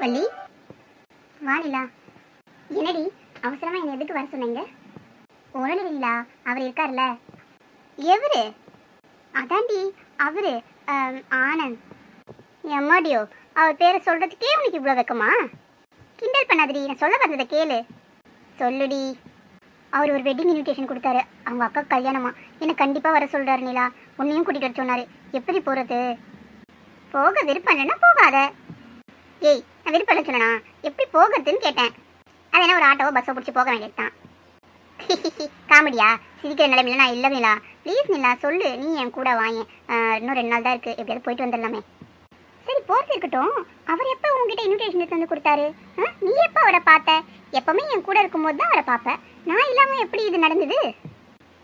வள்ளி. வாலிலா என்னடி அவசரமா என்ன எதுக்கு வர சொன்னீங்க? ஒன்றும் இல்லா அவர் இருக்கார்ல எவரு? அதாண்டி அவரு ஆனந்த். எம்மாடியோ அவர் பேரை சொல்றதுக்கே உனக்கு இவ்வளோ வெக்கமா? கிண்டல் பண்ணாதடி நான் சொல்ல வந்ததை கேளு. சொல்லுடி. அவர் ஒரு வெட்டிங் இன்விடேஷன் கொடுத்தாரு. அவங்க அக்கா கல்யாணமா. என்னை கண்டிப்பாக வர சொல்கிறாரு நிலா உன்னையும் கூட்டிகிட்டு வர சொன்னார். எப்படி போகிறது போக விருப்பம் இல்லைன்னா போகாத. ஏய் விருப்பம் சொல்லணும் எப்படி போகிறதுன்னு கேட்டேன். அது என்ன ஒரு ஆட்டோவோ பஸ்ஸோ பிடிச்சி போக கேட்டான் காமெடியா? சிரிக்கிற நிலைமையில நான் இல்லை நிலா. ப்ளீஸ் நிலா சொல்லு. நீ என் கூட வாங்க இன்னும் ரெண்டு நாள் தான் இருக்கு. எப்படியாவது போயிட்டு வந்துடலாமே. சரி போகிறது இருக்கட்டும். அவர் எப்போ உங்ககிட்ட இன்விடேஷன் எடுத்து வந்து கொடுத்தாரு? நீ எப்போ அவரை பார்த்த? எப்பவுமே என் கூட இருக்கும்போது தான் அவரை பார்ப்பேன் நான் இல்லாம எப்படி இது நடந்தது?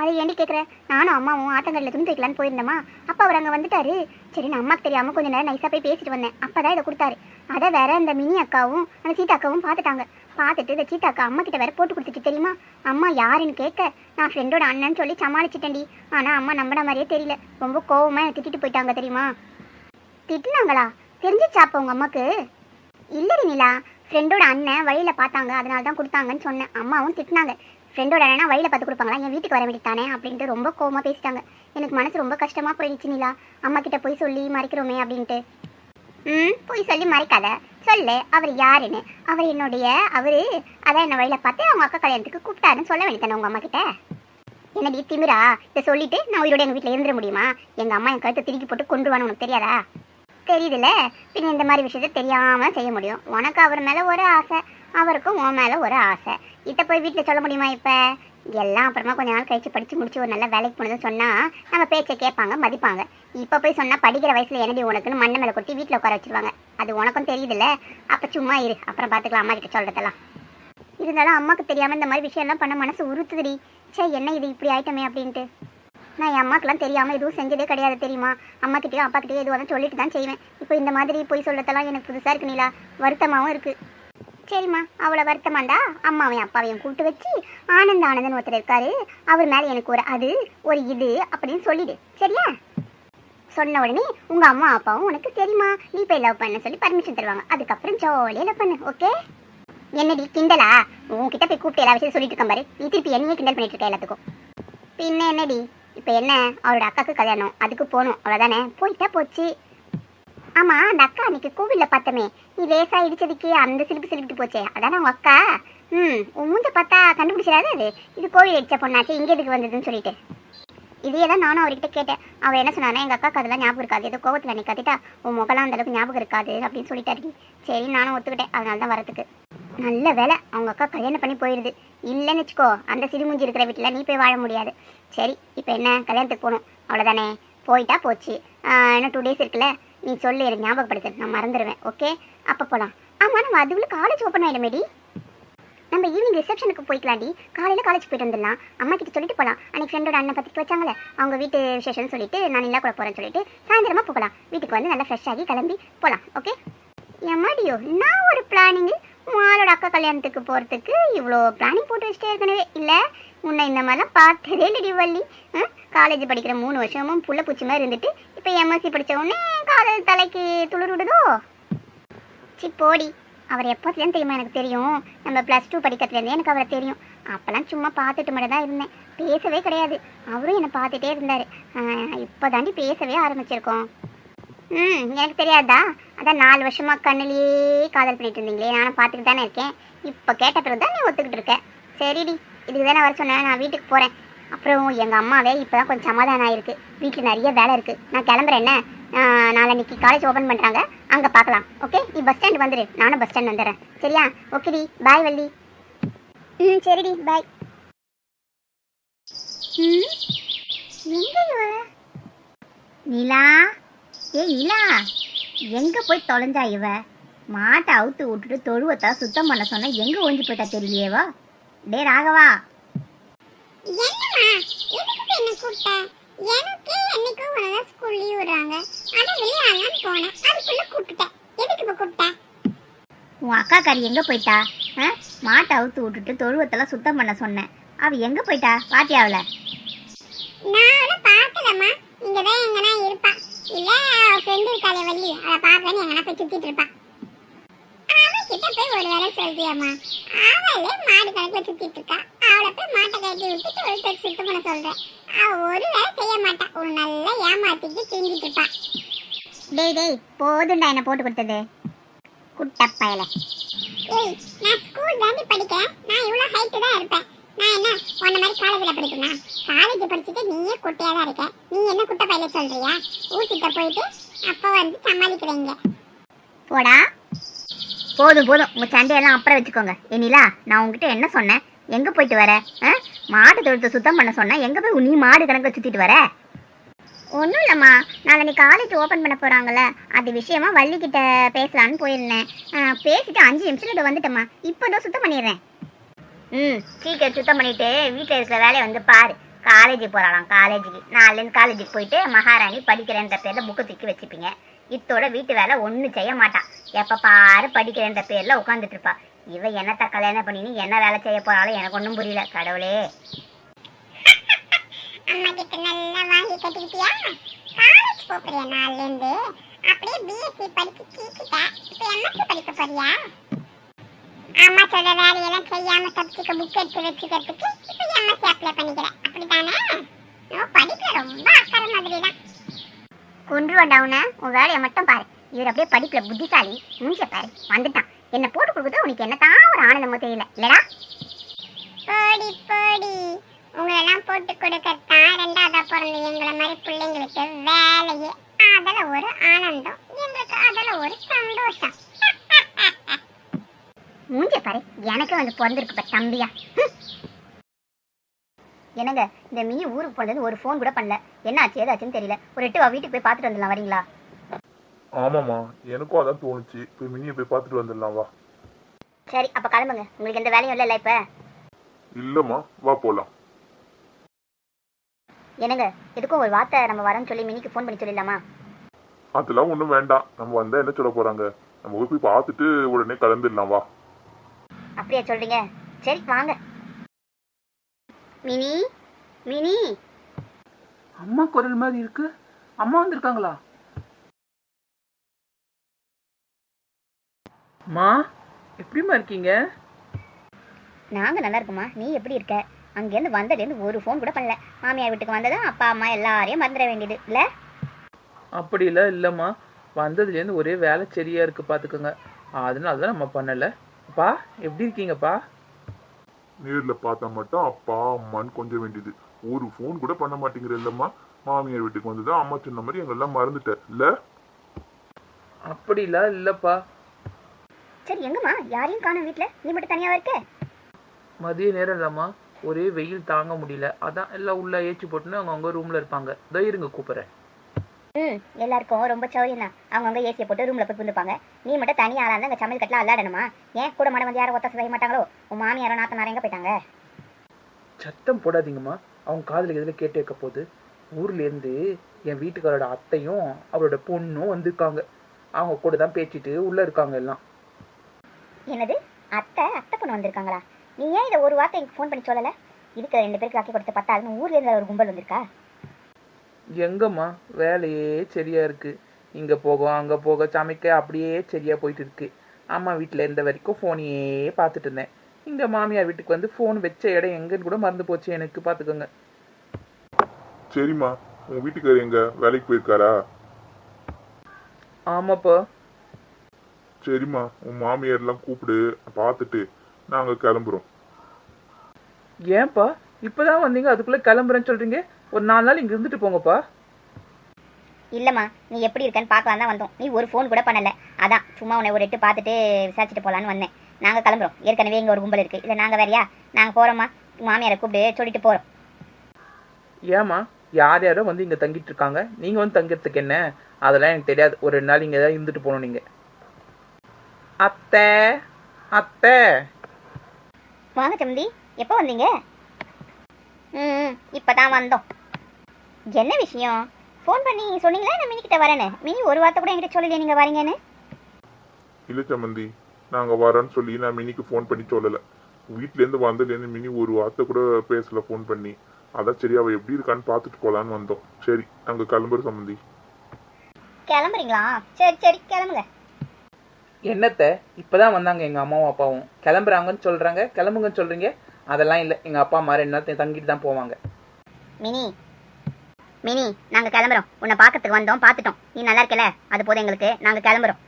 அதை ஏண்டி கேட்குறேன் நானும் அம்மாவும் ஆத்தங்கடல துணி துவைக்கலான்னு போயிருந்தோமா? அப்போ அவர் அங்கே வந்துட்டாரு. சரி நான் அம்மாக்கு தெரியாமல் கொஞ்சம் நேரம் நைஸாக போய் பேசிட்டு வந்தேன். அப்போ தான் இதை கொடுத்தாரு. அதை வேற இந்த மினி அக்காவும் அந்த சீதா அக்காவும் பார்த்துட்டாங்க பார்த்துட்டு இந்த சீதா அக்கா அம்மா கிட்ட வேற போட்டு கொடுத்துட்டு தெரியுமா? அம்மா யாருன்னு கேட்க நான் ஃப்ரெண்டோட அண்ணன்னு சொல்லி சமாளிச்சிட்டேன்டி. ஆனால் அம்மா நம்பின மாதிரியே தெரியல. ரொம்ப கோவமாக என்னை திட்டிட்டு போயிட்டாங்க தெரியுமா? திட்டுனாங்களா? தெரிஞ்சிச்சா அப்போ அம்மாக்கு? இல்லை நிலா. ஃப்ரெண்டோட அண்ணன் வழியில் பார்த்தாங்க. அதனால தான் கொடுத்தாங்கன்னு சொன்னேன். அம்மாவும் திட்டினாங்க. ஃப்ரெண்டோட அண்ணனா வழியில் பார்த்து கொடுப்பாங்களா? என் வீட்டுக்கு வர வேண்டியதானே அப்படின்ட்டு ரொம்ப கோவமாக பேசிட்டாங்க. எனக்கு மனசு ரொம்ப கஷ்டமாக போயிடுச்சு நிலா. அம்மா கிட்ட போய் சொல்லி மறைக்கிறோமே அப்படின்ட்டு. ம்? போய் சொல்லி மறைக்காத. சொல்லு அவர் யாருன்னு. அவர் என்னுடைய அவரு அதான் என்ன வழியில பார்த்து அவங்க அக்கா கல்யாணத்துக்கு கூப்பிட்டாருன்னு சொல்ல வேண்டியதானே உங்க அம்மா கிட்ட என்னடி திமிரா இதை சொல்லிட்டு நான் உயிரோட எங்க வீட்டில் இருந்துட முடியுமா? எங்க அம்மா என் கழுத்தை திருக்கி போட்டு கொண்டுருவான்னு உனக்கு தெரியாதா? தெரியுதுல்ல பின்ன இந்த மாதிரி விஷயத்த தெரியாம செய்ய முடியும். உனக்கு அவர் மேல ஒரு ஆசை. அவருக்கும் உன் மேலே ஒரு ஆசை. இதை போய் வீட்டில் சொல்ல முடியுமா இப்போ? எல்லாம் அப்புறமா கொஞ்ச நாள் கழித்து படித்து முடிச்சு ஒரு நல்ல வேலைக்கு போனதுன்னு சொன்னால் நம்ம பேச்சை கேட்பாங்க மதிப்பாங்க. இப்போ போய் சொன்னால் படிக்கிற வயசில் என்னடி உனக்குன்னு மண்ணை மேலே கொட்டி வீட்டில் உட்கார வச்சுருவாங்க. அது உனக்கும் தெரியுதுல்ல? அப்போ சும்மா இரு. அப்புறம் பார்த்துக்கலாம் அம்மா கிட்ட சொல்கிறதெல்லாம் இருந்தாலும் அம்மாவுக்கு தெரியாமல் இந்த மாதிரி விஷயம்லாம் பண்ண மனசு உறுத்துதுடி. சே என்ன இது இப்படி ஆயிட்டமே அப்படின்ட்டு. நான் என் அம்மாக்கெல்லாம் தெரியாமல் எதுவும் செஞ்சதே கிடையாது தெரியுமா? அம்மாக்கிட்டேயும் அப்பாக்கிட்டேயும் எதுவும் சொல்லிட்டு தான் செய்வேன். இப்போ இந்த மாதிரி போய் சொல்கிறதெல்லாம் எனக்கு புதுசா இருக்கு நீலா. வருத்தமாகவும் இருக்குது சரிம்மா. அவ்வளோ வருத்தமாண்டா? அம்மாவையும் அப்பாவையும் கூப்பிட்டு வச்சு ஆனந்த ஆனந்தன் ஒருத்தர் இருக்காரு. அவர் மேலே எனக்கு ஒரு அது ஒரு இது அப்படின்னு சொல்லிடு. சரியா? சொன்ன உடனே உங்கள் அம்மா அப்பாவும் உனக்கு சரிம்மா நீ போய் லவ் பண்ண சொல்லி பர்மிஷன் தருவாங்க. அதுக்கப்புறம் ஜாலியாக லவ் பண்ணு ஓகே என்னடி கிண்டலா? உன்கிட்ட போய் கூப்பிட்டு எல்லா விஷயம் சொல்லிட்டு இருக்கேன் பாரு. நீ திருப்பி என்னையே கிண்டல் பண்ணிட்டு இருக்க எல்லாத்துக்கும். பின்ன என்னடி? இப்போ என்ன? அவரோட அக்காவுக்கு கல்யாணம். அதுக்கு போகணும். அவ்வளோதானே போயிட்டா போச்சு. ஆமாம் அந்த அக்கா அன்னைக்கு கோவிலில் பார்த்தமே. நீ லேசா இடிச்சதுக்கு அந்த சிலிப்பு சிலிப்பிட்டு போச்சே. அதானே உங்க அக்கா? ம் உன் மூஞ்ச பார்த்தா கண்டுபிடிச்சிடாது அது? இது கோவில் இடிச்ச பொண்ணாச்சு இங்கே எதுக்கு வந்ததுன்னு சொல்லிட்டு. இதையே தான் நானும் அவர்கிட்ட கேட்டேன். அவர் என்ன சொன்னானா எங்கள் அக்காக்கு அதெல்லாம் ஞாபகம் இருக்காது. ஏதோ கோவத்துல நீ கத்திட்டா உன் முகலாம் அந்த அளவுக்கு ஞாபகம் இருக்காது அப்படின்னு சொல்லிட்டாரு. சரி நானும் ஒத்துக்கிட்டேன். அதனால தான் வரதுக்கு. நல்ல வேலை அவங்க அக்கா கல்யாணம் பண்ணி போயிடுது இல்லைன்னு வச்சுக்கோ அந்த சிறுமுஞ்சி இருக்கிற வீட்டில் நீ போய் வாழ முடியாது. சரி இப்போ என்ன? கல்யாணத்துக்கு போகணும். அவ்வளோதானே போயிட்டா போச்சு. ஆஹ் இன்னும் டூ டேஸ் இருக்குல்ல. நீ சொல்லு எனக்கு ஞாபகப்படுத்து. நான் மறந்துடுவேன் ஓகே அப்போ போகலாம் ஆமாம் நம்ம அதுவில் காலேஜ் ஓப்பன் ஆகிடுமேடி நம்ம ஈவினிங் ரிசப்ஷனுக்கு போய்க்கலாம்டி. காலையில் காலேஜ் போயிட்டு வந்துடலாம். அம்மா கிட்ட சொல்லிட்டு போகலாம் அன்னைக்கு ஃப்ரெண்டோட அண்ணன் பத்திரிக்கை வச்சாங்களே அவங்க வீட்டு விசேஷம்னு சொல்லிட்டு நான் நிலா கூட போகிறேன்னு சொல்லிட்டு சாயந்தரமாக போகலாம். வீட்டுக்கு வந்து நல்லா ஃப்ரெஷ் ஆகி கிளம்பி போகலாம் ஓகே எம்மாடியோ நான் ஒரு பிளானிங்கு மாலோட அக்கா கல்யாணத்துக்கு போகிறதுக்கு இவ்வளோ பிளானிங் போட்டு வச்சுட்டே ஏற்கனவே இல்லை உன்னை இந்த மாதிரிலாம் பார்த்ததே இல்லடி வள்ளி. காலேஜ் படிக்கிற மூணு வருஷமும் புள்ள பூச்சி மாதிரி இருந்துட்டு இப்போ எம்எஸ்சி படிச்ச உடனே காதல் தலைக்கு துளிர் விடுதோ? சி போடி. அவர் எப்போத்துலேருந்து தெரியுமா எனக்கு தெரியும்? நம்ம ப்ளஸ் டூ படிக்கிறதுலேருந்தே எனக்கு அவரை தெரியும். அப்போல்லாம் சும்மா பார்த்துட்டு மட்டும் தான் இருந்தேன். பேசவே கிடையாது. அவரும் என்னை பார்த்துட்டே இருந்தார். இப்போ தாண்டி பேசவே ஆரம்பிச்சிருக்கோம். ம் எனக்கு தெரியாதா? அதான் நாலு வருஷமா கண்ணிலேயே காதல் பண்ணிட்டு இருந்தீங்களே. நானும் பார்த்துட்டு தானே இருக்கேன். இப்போ கேட்ட பிறகு தான் நீ ஒத்துக்கிட்டு இருக்க. சரிடி இதுக்கு தானே வர சொன்னேன். நான் வீட்டுக்கு போகிறேன் அப்புறம் எங்கள் அம்மாவே இப்போ தான் கொஞ்சம் சமாதானம் ஆயிருக்கு. வீட்டில் நிறைய வேலை இருக்குது நான் கிளம்புறேன் என்ன? நாளைக்கு காலேஜ் ஓப்பன் பண்ணுறாங்க அங்கே பார்க்கலாம். ஓகே நீ பஸ் ஸ்டாண்ட் வந்துடு நானும் பஸ் ஸ்டாண்ட் வந்துடுறேன். சரியா? ஓகேடி பாய் வள்ளி. ம் சரிடி. பாய் ம்? நிலா? ஏ நிலா. எங்கே போய் தொலைஞ்சா இவ? மாட்டை அவுத்து விட்டுட்டு தொழுவத்தா சுத்தம் பண்ண சொன்னால் எங்கே ஒழிஞ்சு போயிட்டா தெரியலையேவா டே ராகவா. என்னம்மா? எதுக்கு என்ன கூப்பிட்ட? எனக்கு என்னைக்கும் உனதான் ஸ்கூல் லீவ் விடுறாங்க. அதான் விளையாடலாம்னு போனேன். அதுக்குள்ள கூப்பிட்டேன் எதுக்கு இப்போ கூப்பிட்ட? உன் அக்கா காரி எங்க போயிட்டா? ஆ? மாட்டை அவுத்து விட்டுட்டு தொழுவத்தெல்லாம் சுத்தம் பண்ண சொன்னேன். அவ எங்க போயிட்டா? பாத்தியா அவள நான் அவளை பார்க்கலம்மா. இங்க தான் எங்கன்னா இருப்பா. இல்ல ஃப்ரெண்டு இருக்காளே வள்ளி. அவளை பார்க்கலன்னு எங்கன்னா போய் சுத்திட்டு இருப்பா. ஆமா அவகிட்ட போய் ஒரு வேலை சொல்றியாமா அவளே மாடு கணக்குல சுத்திட்டு இருக்கா. அவளை போய் மாட்டை கட்டி விட்டு தொழுத்தை சுத்தம் பண்ண சொல்றேன். அவ ஒரு வேலை செய்ய மாட்டா. ஒரு நல்லா ஏமாத்திட்டு திங்கிட்டு இருப்பா. டேய் டேய் போதுண்டா என்ன போட்டு கொடுத்தது. குட்டப்பயல ஏய் நான் ஸ்கூல் தாண்டி படிக்கிறேன். நான் இவ்வளவு ஹைட் தான் இருப்பேன். நான் என்ன உன்ன மாதிரி காலேஜ்ல படிக்கணுமா? காலேஜ் படிச்சுட்டு நீயே குட்டையா தான் இருக்க. நீ என்ன குட்டை பையில சொல்றியா? ஊட்டிட்ட போயிட்டு அப்ப வந்து சமாளிக்கிறீங்க. போடா. போதும் போதும். உங்க சண்டையெல்லாம் அப்புறம் வச்சுக்கோங்க. எனிலா நான் உங்ககிட்ட என்ன சொன்னேன்? எங்க போயிட்டு வர? ஆ? மாட்டு தொழுத்தை சுத்தம் பண்ண சொன்னா எங்க போய் நீ மாடு கணக்கில் சுத்திட்டு வர? ஒன்றும் இல்லைம்மா. நாளைக்கு காலேஜ் ஓப்பன் பண்ண போகிறாங்கல்ல அது விஷயமா வள்ளிக்கிட்ட பேசலான்னு போயிருந்தேன். பேசிட்டு அஞ்சு நிமிஷத்துல வந்துட்டேம்மா. இப்போ தான் சுத்தம் பண்ணிடுறேன். ம் சீக்கிரம் சுத்தம் பண்ணிட்டு வீட்டில் இருக்கிற வேலையை வந்து பாரு. காலேஜுக்கு போகிறாளாம் காலேஜுக்கு நாலுலேருந்து காலேஜுக்கு போயிட்டு மகாராணி படிக்கிறேன்ற பேரில் புக்கு தூக்கி வச்சுப்பீங்க. இத்தோட வீட்டு வேலை ஒன்றும் செய்ய மாட்டான் எப்போ பாரு படிக்கிறேன்ற பேரில் உட்காந்துட்டு இருப்பா. இவ என்னத்த கல்யாணம் பண்ணின்னு என்ன வேலை செய்ய போறாலும் எனக்கு ஒன்றும் புரியல கடவுளே. அம்மா கிட்ட நல்லா வாங்கி கட்டிக்கிட்டியா? காலேஜ் போறியா நாள்ல இருந்து அப்படியே பிஎஸ்சி படிச்சு கீக்கிட்ட இப்ப எம்எஸ்சி படிக்க போறியா? அம்மா சொல்ற வேலையெல்லாம் செய்யாம தப்பிச்சுக்க புக் எடுத்து வச்சுக்கிறதுக்கு இப்ப எம்எஸ்சி அப்ளை பண்ணிக்கிறேன் அப்படிதானே நான் படிப்புல ரொம்ப அக்கறை மாதிரி தான் கொன்றுவாண்டா உன் வேலையை மட்டும் பாரு. இவர் அப்படியே படிப்புல புத்திசாலி மூஞ்ச பாரு. வந்துட்டான். என்ன போட்டு கொடுக்குறது உனக்கு என்னதான் ஒரு ஆனந்தமோ தெரியல. இல்லடா. போடி போடி. உங்களெல்லாம் போட்டு கொடுக்கத்தான் ரெண்டாவதா பிறந்த எங்களை மாதிரி பிள்ளைங்களுக்கு வேலையே. அதுல ஒரு ஆனந்தம். எங்களுக்கு அதுல ஒரு சந்தோஷம். மூஞ்ச பாரு. எனக்கு வந்து பிறந்திருக்கு தம்பியா. என்னங்க இந்த மினி ஊருக்கு போனது ஒரு ஃபோன் கூட பண்ணல. என்ன ஆச்சு ஏதாச்சுன்னு தெரியல. ஒரு எட்டு வீட்டுக்கு போய் பார்த்துட்டு வந்துடலாம் வரீங்களா? ஆமாம்மா. எனக்கும் அதான் தோணுச்சு. போய் மினியை போய் பார்த்துட்டு வந்துடலாம் வா. சரி அப்ப கிளம்புங்க. உங்களுக்கு எந்த வேலையும் இல்லைல்ல இப்ப? இல்லைம்மா வா போகலாம் என்னங்க எதுக்கும் ஒரு வார்த்தை நம்ம வரேன்னு சொல்லி மினிக்கு ஃபோன் பண்ணி சொல்லிடலாமா? அதெல்லாம் ஒன்றும் வேண்டாம். நம்ம வந்தால் என்ன சொல்ல போகிறாங்க நம்ம போய் போய் பார்த்துட்டு உடனே கலந்துடலாம் வா. அப்படியா சொல்றீங்க? சரி வாங்க. Mini mini. அம்மா குரல் மாதிரி இருக்கு. அம்மா வந்திருக்காங்களா? அம்மா எப்படிம்மா இருக்கீங்க? நாங்க நல்லா இருக்கோமா நீ எப்படி இருக்க? அங்கேருந்து வந்ததுலேருந்து ஒரு ஃபோன் கூட பண்ணல. மாமியார் வீட்டுக்கு வந்ததா அப்பா அம்மா எல்லாரையும் மறந்துட வேண்டியது இல்ல? அப்படிலாம் இல்லைம்மா. வந்ததுலேருந்து ஒரே வேலை சரியா இருக்கு பார்த்துக்கோங்க அதனால தான் நம்ம பண்ணலை. அப்பா எப்படி இருக்கீங்கப்பா? நேரில் பார்த்தா மட்டும் அப்பா அம்மான்னு கொஞ்சம் வேண்டியது. ஒரு ஃபோன் கூட பண்ண மாட்டேங்கிற இல்லைம்மா. மாமியார் வீட்டுக்கு வந்ததா அம்மா சொன்ன மாதிரி எங்கெல்லாம் மறந்துட்டேன் இல்லை? அப்படிலாம் இல்லைப்பா. சரி எங்கம்மா? யாரையும் காணும் வீட்ல. நீ மட்டும் தனியாவா இருக்க? மதிய நேரம் இல்லைம்மா. ஒரே வெயில் தாங்க முடியல. அதான் எல்லாம் உள்ள ஏச்சி போட்டுன்னு அவங்க அவங்க ரூமில் இருப்பாங்க. இதோ இருங்க கூப்பிட்றேன். ம் எல்லாருக்கும் ரொம்ப சௌரியம் தான் அவங்கவுங்க ஏசியை போட்டு ரூம்ல போய் புந்துப்பாங்க நீ மட்டும் தனி ஆளா இருந்தா அங்க சமையல் கட்டில அல்லாடணுமா? ஏன் கூட மாட வந்து யாரும் ஒத்த செய்ய மாட்டாங்களோ? உன் மாமியாரோ நாத்தனாரோ எங்க போயிட்டாங்க. சத்தம் போடாதீங்கம்மா. அவங்க காதில் எதில் கேட்டு வைக்க போகுது? ஊர்லேருந்து என் வீட்டுக்காரோட அத்தையும் அவரோட பொண்ணும் வந்திருக்காங்க. அவங்க கூட தான் பேசிட்டு உள்ளே இருக்காங்க எல்லாம். என்னது? அத்தை அத்தை பொண்ணு வந்திருக்காங்களா? நீ ஏன் இதை ஒரு வார்த்தை எனக்கு ஃபோன் பண்ணி சொல்லல? இதுக்கு ரெண்டு பேருக்கு ஆக்கி கொடுத்து பத்தாதுன்னு ஊர்ல இருந்து ஒரு கும்பல் வந்திருக்கா? எங்கம்மா? வேலையே சரியா இருக்கு. இங்கே போக அங்கே போக சமைக்க அப்படியே சரியா போயிட்டு இருக்கு. அம்மா வீட்டில் இருந்த வரைக்கும் ஃபோனையே பார்த்துட்டு இருந்தேன். இங்கே மாமியார் வீட்டுக்கு வந்து ஃபோன் வச்ச இடம் எங்கன்னு கூட மறந்து போச்சு எனக்கு. பார்த்துக்கோங்க. சரிம்மா. உன் வீட்டுக்காரர் எங்க? வேலைக்கு போயிருக்காரா? ஆமாப்பா. சரிம்மா உன் மாமியார்லாம் கூப்பிடு பார்த்துட்டு நாங்கள் கிளம்புறோம். ஏன்ப்பா இப்போதான் வந்தீங்க அதுக்குள்ளே கிளம்புறேன்னு சொல்றீங்க? ஒரு நாலு நாள் இங்கே இருந்துட்டு போங்கப்பா. இல்லம்மா நீ எப்படி இருக்கன்னு பார்க்கலாம் தான் வந்தோம். நீ ஒரு ஃபோன் கூட பண்ணல. அதான் சும்மா உன்னை ஒரு எட்டு பார்த்துட்டு விசாரிச்சுட்டு போலான்னு வந்தேன். நாங்க கிளம்புறோம். ஏற்கனவே இங்க ஒரு கும்பல் இருக்கு. இல்லை நாங்க வேறயா? நாங்க போறோம்மா. மாமியாரை கூப்பிட்டு சொல்லிட்டு போறோம். ஏம்மா யார் யாரோ வந்து இங்கே தங்கிட்டு இருக்காங்க? நீங்கள் வந்து தங்கிறதுக்கு என்ன? அதெல்லாம் எனக்கு தெரியாது. ஒரு ரெண்டு நாள் இங்கே தான் இருந்துட்டு போகணும் நீங்கள் அத்தை அத்தை. வாங்க சம்மந்தி எப்போ வந்தீங்க? ம் இப்பதான் வந்தோம். என்ன விஷயம்? ஃபோன் பண்ணி சொன்னீங்களா? நான் மினிக்கிட்ட வரேன்னு? மினி ஒரு வார்த்தை கூட என்கிட்ட சொல்லலையே நீங்க வரீங்கன்னு? இல்லை சம்மந்தி நாங்கள் வரோன்னு சொல்லி நான் மினிக்கு ஃபோன் பண்ணி சொல்லலை. வீட்டிலேருந்து வந்ததுலேருந்து மினி ஒரு வார்த்தை கூட பேசல ஃபோன் பண்ணி. அதான் சரி அவள் எப்படி இருக்கான்னு பார்த்துட்டு போகலான்னு வந்தோம். சரி நாங்கள் கிளம்புற சம்மந்தி கிளம்புறீங்களா? சரி சரி கிளம்புங்க. என்னத்த? இப்பதான் வந்தாங்க எங்க அம்மாவும் அப்பாவும். கிளம்புறாங்கன்னு சொல்றாங்க. கிளம்புங்கன்னு சொல்றீங்க. அதெல்லாம் இல்லை. எங்க அப்பா அம்மா ரெண்டு நாள் தங்கிட்டு தான் போவாங்க. மினி மினி நாங்க கிளம்புறோம். உன்னை பார்க்கறதுக்கு வந்தோம் பார்த்துட்டோம் நீ நல்லா இருக்கல? அது போதும் எங்களுக்கு. நாங்க கிளம்புறோம்.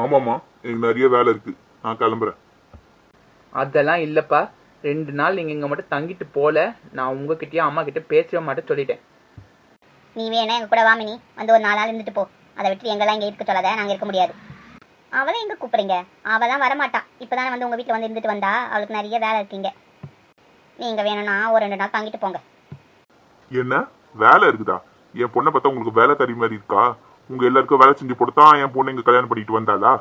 ஆமாம்மா. எனக்கு நிறைய வேலை இருக்கு. நான் கிளம்புறேன். அதெல்லாம் இல்லப்பா. ரெண்டு நாள் நீங்க இங்க மட்டும் தங்கிட்டு போல. நான் உங்ககிட்டயும் அம்மா கிட்ட பேசவே மாட்டேன் சொல்லிட்டேன். நீ வேணா எங்க கூட வா மினி. வந்து ஒரு நாலு நாள் இருந்துட்டு போ. அதை விட்டு எங்கெல்லாம் இங்க இருக்க சொல்லாத. நாங்க இருக்க முடியாது. அவளை எங்க கூப்பிடுறீங்க? அவ தான் வரமாட்டா. இப்பதானே வந்து உங்க வீட்டுல வந்து இருந்துட்டு வந்தா? அவளுக்கு நிறைய வேலை இருக்கீங்க. நீங்க வேணும்னா ஒரு ரெண்டு நாள் தங்கிட்டு போங்க. என்ன? வேலை இருக்குதா? என் பொண்ணை பார்த்தா உங்களுக்கு வேலை கறி மாதிரி இருக்கா? உங்க எல்லாருக்கும் வேலை செஞ்சு போட்டு தான் என் பொண்ணு இங்க கல்யாணம் பண்ணிட்டு வந்தாளா?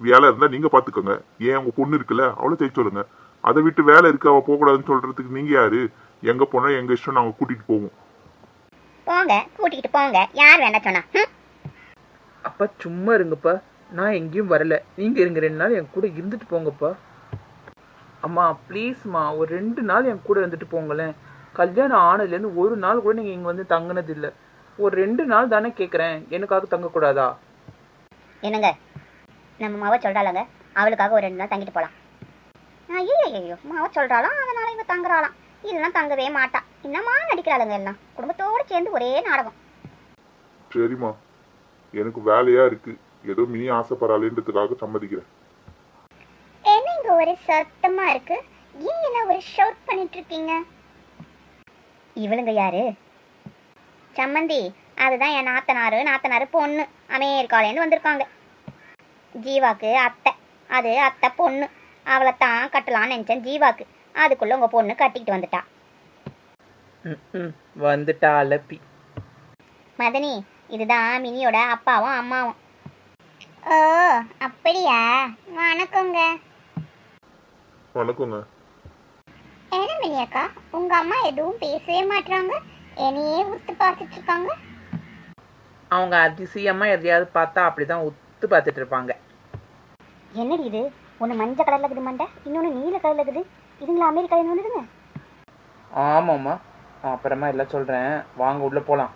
வேலை இருந்தா நீங்க பாத்துக்கோங்க. ஏன் உங்க பொண்ணு இருக்குல்ல அவளை தேய்ச்சி சொல்லுங்க. அதை விட்டு வேலை இருக்கு அவ போகக்கூடாதுன்னு சொல்றதுக்கு நீங்க யாரு? எங்க பொண்ணை எங்க இஷ்டம் நாங்க கூட்டிட்டு போவோம். போங்க கூட்டிக்கிட்டு போங்க. யார் வேண்டாம் சொன்னா? அப்பா சும்மா இருங்கப்பா. நான் எங்கேயும் வரல. நீங்க இருங்க ரெண்டு நாள் என் கூட இருந்துட்டு போங்கப்பா. அம்மா ப்ளீஸ்மா ஒரு ரெண்டு நாள் என் கூட இருந்துட்டு போங்களேன். கல்யாணம் ஆனதுலேருந்து ஒரு நாள் கூட நீங்கள் இங்கே வந்து தங்குனது இல்லை ஒரு ரெண்டு நாள் தானே கேட்குறேன் எனக்காக தங்கக்கூடாதா? என்னங்க? நம்ம மாவ சொல்றாளங்க அவளுக்காக ஒரு ரெண்டு நாள் தங்கிட்டு போலாம். ஐயோ ஐயோ மாவ சொல்றாளாம் அதனால இவ தங்குறாளாம் இல்லைன்னா தங்கவே மாட்டா. என்னமா நடிக்கிறாளுங்க எல்லாம்? குடும்பத்தோட சேர்ந்து ஒரே நாடகம். சரிம்மா. எனக்கு வேலையா இருக்கு. ஏதோ மினி ஆசைப்படாளேன்றதுக்காக சம்மதிக்கிறேன். என்ன இங்க ஒரு சத்தமா இருக்கு? ஏன் என்ன ஒரு ஷவுட் பண்ணிட்டு இருக்கீங்க இவளுங்க யாரு? சம்மந்தி அதுதான் என் நாத்தனாரு நாத்தனாரு பொண்ணு. அமெரிக்காலேருந்து வந்திருக்காங்க. ஜீவாக்கு அத்தை. அது அத்தை பொண்ணு. அவளை தான் கட்டலாம்னு நினச்சேன் ஜீவாக்கு. அதுக்குள்ள உங்க பொண்ணு கட்டிக்கிட்டு வந்துட்டா. வந்துட்டா அலப்பி. மதனி இதுதான் மினியோட அப்பாவும் அம்மாவும். ஓ அப்படியா? வணக்கங்க. வணக்கங்க. என்ன மினியக்கா உங்க அம்மா எதுவும் பேசவே மாட்றாங்க. என்னையே உத்து பார்த்துட்டு இருக்காங்க. அவங்க அதிசயமாக எதையாவது பார்த்தா அப்படி தான் உத்து பார்த்துட்டு இருப்பாங்க. என்னடி இது? ஒன்று மஞ்சள் கலர்ல இருக்குது மண்டை இன்னொன்று நீல கலர்ல இருக்குது. இதுங்களா அமெரிக்கால ஒன்றுதுங்க ஆமாம்மா. அப்புறமா எல்லாம் சொல்கிறேன் வாங்க உள்ளே போகலாம்